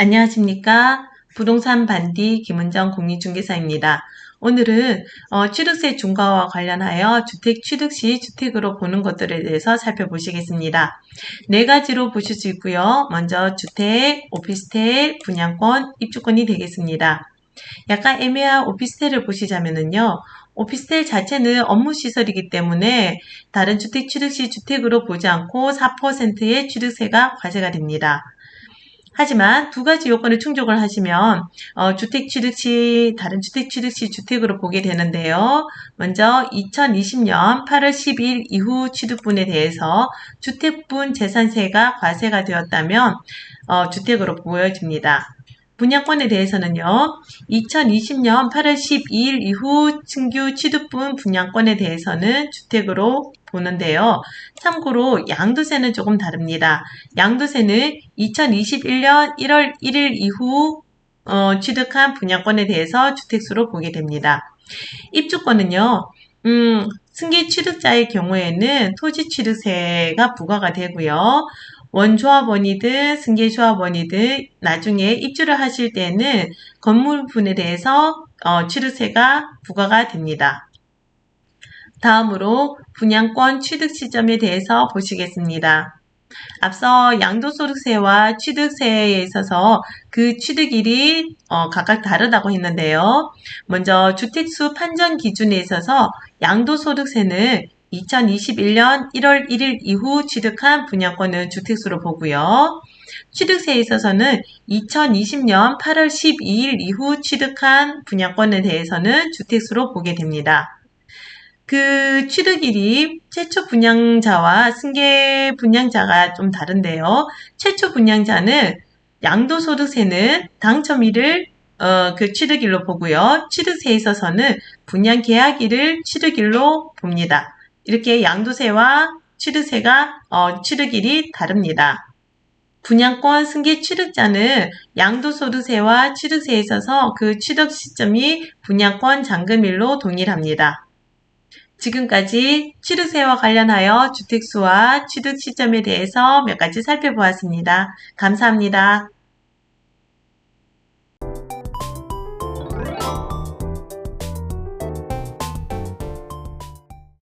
안녕하십니까. 부동산 반디 김은정 공인중개사입니다. 오늘은 어, 취득세 중과와 관련하여 주택 취득 시 주택으로 보는 것들에 대해서 살펴보시겠습니다. 네 가지로 보실 수 있고요. 먼저 주택, 오피스텔, 분양권, 입주권이 되겠습니다. 약간 애매한 오피스텔을 보시자면은요. 오피스텔 자체는 업무 시설이기 때문에 다른 주택 취득 시 주택으로 보지 않고 4%의 취득세가 과세가 됩니다. 하지만 두 가지 요건을 충족을 하시면 어, 주택 취득 시 다른 주택 취득 시 주택으로 보게 되는데요. 먼저 2020년 8월 10일 이후 취득분에 대해서 주택분 재산세가 과세가 되었다면 어, 주택으로 보여집니다. 분양권에 대해서는요. 2020년 8월 12일 이후 신규 취득분 분양권에 대해서는 주택으로 보는데요. 참고로 양도세는 조금 다릅니다. 양도세는 2021년 1월 1일 이후 어, 취득한 분양권에 대해서 주택수로 보게 됩니다. 입주권은요. 음, 승계 취득자의 경우에는 토지 취득세가 부과가 되고요. 원조합원이든 승계조합원이든 나중에 입주를 하실 때는 건물분에 대해서 어, 취득세가 부과가 됩니다. 다음으로 분양권 취득 시점에 대해서 보시겠습니다. 앞서 양도소득세와 취득세에 있어서 그 취득일이 어, 각각 다르다고 했는데요. 먼저 주택수 판정 기준에 있어서 양도소득세는 2021년 1월 1일 이후 취득한 분양권은 주택수로 보고요. 취득세에 있어서는 2020년 8월 12일 이후 취득한 분양권에 대해서는 주택수로 보게 됩니다. 그 취득일이 최초 분양자와 승계 분양자가 좀 다른데요. 최초 분양자는 양도소득세는 당첨일을 어, 그 취득일로 보고요. 취득세에 있어서는 분양 계약일을 취득일로 봅니다. 이렇게 양도세와 취득세가 어, 취득일이 다릅니다. 분양권 승계 취득자는 양도소득세와 취득세에 있어서 그 취득 시점이 분양권 잔금일로 동일합니다. 지금까지 취득세와 관련하여 주택수와 취득 시점에 대해서 몇 가지 살펴보았습니다. 감사합니다.